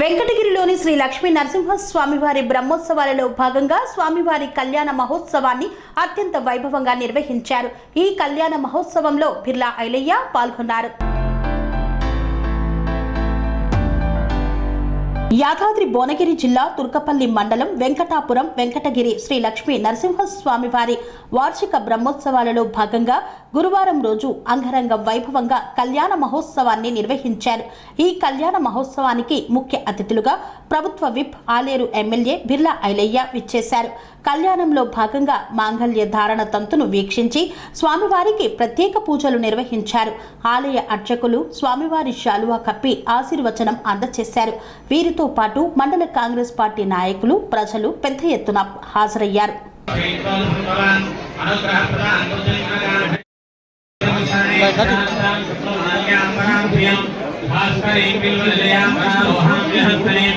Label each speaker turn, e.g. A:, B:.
A: వెంకటగిరిలోని శ్రీ లక్ష్మీ నరసింహ స్వామివారి బ్రహ్మోత్సవాలలో భాగంగా స్వామివారి కళ్యాణ మహోత్సవాన్ని అత్యంత వైభవంగా నిర్వహించారు. ఈ కళ్యాణ మహోత్సవంలో బిర్లా ఐలయ్య పాల్గొన్నారు. యాదాద్రి భువనగిరి జిల్లా తుర్కపల్లి మండలం వెంకటాపురం వెంకటగిరి శ్రీ లక్ష్మీ నరసింహస్వామివారి వార్షిక బ్రహ్మోత్సవాలలో భాగంగా గురువారం రోజు అంగరంగ వైభవంగా కళ్యాణ మహోత్సవాన్ని నిర్వహించారు. ఈ కళ్యాణ మహోత్సవానికి ముఖ్య అతిథులుగా ప్రభుత్వ విప్ ఆలేరు ఎమ్మెల్యే బిర్లా ఐలయ్య విచ్చేశారు. కళ్యాణంలో భాగంగా మాంగళ్య ధారణ తంతును వీక్షించి స్వామివారికి ప్రత్యేక పూజలు నిర్వహించారు. ఆలయ అర్చకులు స్వామివారి శాలువా కప్పి ఆశీర్వచనం అందజేశారు వీరితో పాటు మండల కాంగ్రెస్ పార్టీ నాయకులు ప్రజలు పెద్ద ఎత్తున హాజరయ్యారు.
B: భాస్కరీం బిల్వజయాం లోహాం విహస్తరీం